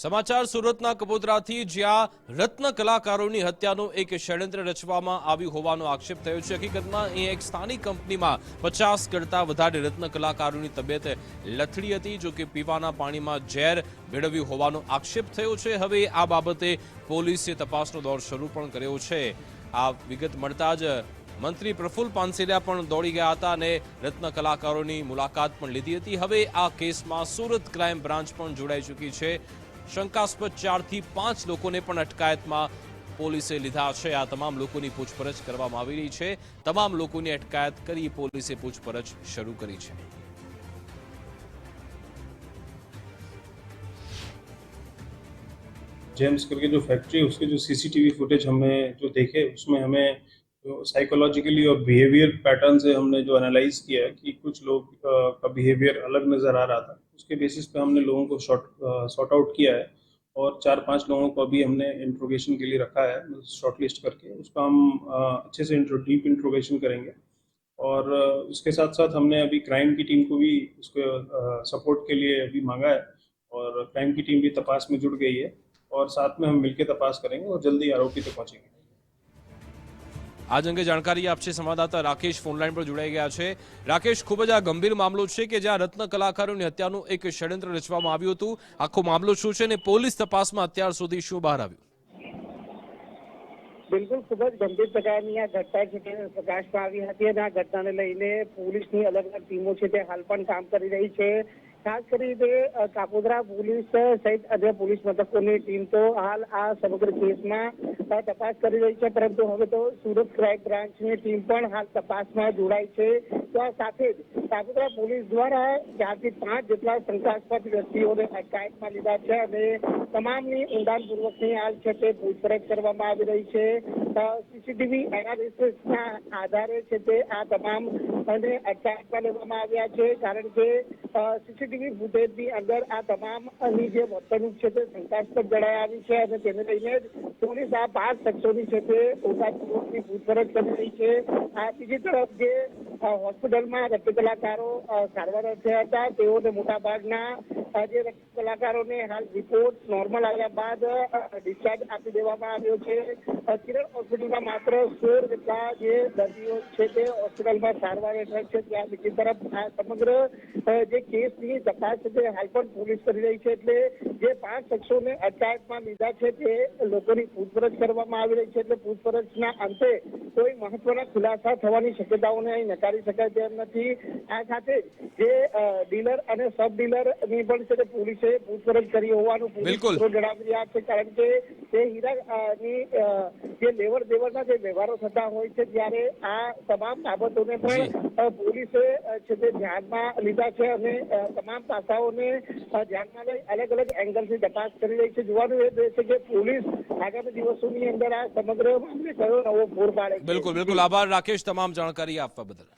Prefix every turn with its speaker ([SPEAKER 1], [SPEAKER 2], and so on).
[SPEAKER 1] સમાચાર સુરતના કપોદરાથી જ્યાં રત્ન કલાકારોની હત્યાનું એક ષડયંત્ર રચવામાં આવ્યું હોવાનો આક્ષેપ થયો છે. હકીકતમાં અહીં એક સ્થાનિક કંપનીમાં પચાસ કરતા વધારે રત્ન કલાકારોની તબિયત લથડી હતી, જો કે પીવાના પાણીમાં ઝેર ભેળવ્યું હોવાનો આક્ષેપ થયો છે. હવે આ બાબતે પોલીસે તપાસનો દોર શરૂ પણ કર્યો છે. આ વિગત મળતા જ મંત્રી પ્રફુલ્લ પાનસેરિયા પણ દોડી ગયા હતા અને રત્ન કલાકારોની મુલાકાત પણ લીધી હતી. હવે આ કેસમાં સુરત ક્રાઇમ બ્રાન્ચ પણ જોડાઈ ચૂકી છે. શંકાસ્પદ ચારથી પાંચ લોકોને પણ અટકાયતમાં પોલીસે લીધા છે આ તમામ લોકોની પૂછપરછ કરવામાં આવી રહી છે તમામ લોકોની અટકાયત કરી પોલીસે પૂછપરછ શરૂ કરી છે
[SPEAKER 2] जेम्स करके जो फैक्ट्री है उसके जो सीसीटीवी फुटेज हमें जो देखे उसमें हमें जो साइकोलॉजिकली और बिहेवियर पैटर्न से हमने जो एनालाइज किया कि कुछ लोग का बिहेवियर अलग नज़र आ रहा था। उसके बेसिस पे हमने लोगों को शॉर्ट शॉर्ट आउट किया है और चार पाँच लोगों को अभी हमने इंट्रोगेशन के लिए रखा है शॉर्ट लिस्ट करके। उसका हम अच्छे से इंट्रो डीप इंट्रोगेशन करेंगे और उसके साथ साथ हमने अभी क्राइम की टीम को भी उसको सपोर्ट के लिए अभी मांगा है और क्राइम की टीम भी तपास में जुड़ गई है और साथ में हम मिलकर तपास करेंगे और जल्दी आरोपी तक पहुँचेंगे।
[SPEAKER 1] આજ અંગે જાણકારી આપશે સંવાદદાતા રાકેશ ફોનલાઈન પર જોડાઈ ગયા છે. રાકેશ, ખૂબ જ આ ગંભીર મામલો છે કે જ્યાં રત્ન કલાકારોની હત્યાનું એક ષડયંત્ર રચવામાં આવ્યું હતું. આખો મામલો શું છે અને પોલીસ તપાસમાં અત્યાર સુધી શું બહાર આવ્યું?
[SPEAKER 3] બિલકુલ ખૂબ જ ગંભીર પ્રકારની આ ઘટના છે તે પ્રકાશમાં આવી હતી અને આ ઘટનાને લઈને પોલીસની અલગ અલગ ટીમો છે તે હાલ પણ કામ કરી રહી છે. ખાસ કરીને કાપોદ્રા પોલીસ સહિત અન્ય પોલીસ મથકોની ટીમ તો હાલ આ સમગ્ર કેસમાં તપાસ કરી રહી છે, પરંતુ હવે તો સુરત ક્રાઇમ બ્રાન્ચની ટીમ પણ હાલ તપાસમાં જોડાઈ છે. તો આ સાથે જ કાપોદ્રા પોલીસ દ્વારા ચારથી પાંચ જેટલા શંકાસ્પદ વ્યક્તિઓને અટકાયતમાં લીધા છે અને તમામની ઊંડાણપૂર્વકની હાલ છે તે પૂછપરછ કરવામાં આવી રહી છે. સીસીટીવી એનાલિસિસના આધારે છે તે આ તમામ અને અટકાયતમાં લેવામાં આવ્યા છે, કારણ કે સીસીટીવી ફૂટેજની અંદર આ તમામની જે વર્તણૂક છે તે શંકાસ્પદ જણાઈ આવી છે અને તેને લઈને જ પોલીસ આ પાંચ શખ્સોની છે તે ઊંડાણપૂર્વકની પૂછપરછ કરી રહી છે. આ બીજી તરફ જે હોસ્પિટલમાં રક્ત કલાકારો સારવાર અર્થે હતા, તેઓને મોટાભાગના જે કલાકારોને હાલ રિપોર્ટ નોર્મલ આવ્યા બાદ ડિસ્ચાર્જ આપી દેવામાં આવ્યો છે. કિરણ હોસ્પિટલમાં માત્ર સોળ જેટલા જે દર્દીઓ છે તે હોસ્પિટલમાં સારવાર હેઠળ છે. ત્યાં બીજી તરફ આ સમગ્ર જે કેસની તપાસ છે હાલ પણ પોલીસ કરી રહી છે. એટલે જે પાંચ શખ્સોને અટકાયતમાં લીધા છે તે લોકોની પૂછપરછ કરવામાં આવી રહી છે. એટલે પૂછપરછના અંતે કોઈ મહત્વના ખુલાસા થવાની શક્યતાઓને અહીં નકારી શકાય તેમ નથી. આ સાથે જે ડીલર અને સબ ડીલરની પણ તે પોલીસે પૂછપરછ કરી હોવાનું
[SPEAKER 1] બિલકુલ.
[SPEAKER 3] જણાવી રહ્યા છે. કારણ કે તે હીરા ની જે લેવડ દેવડના જે વ્યવહારો થતા હોય છે ત્યારે આ તમામ બાબતોને પણ પોલીસે છે તે ધ્યાનમાં લીધા છે અને તમામ પાસાઓને ધ્યાનમાં લઈ અલગ અલગ એંગલથી તપાસ કરી રહી છે. જોવાનું એ છે કે પોલીસ આગામી દિવસોની અંદર આ સમગ્ર મામલે કયો નવો પૂર પાડે
[SPEAKER 1] બિલકુલ બિલકુલ. આભાર રાકેશ. તમામ જાણકારી આપવા બદલ.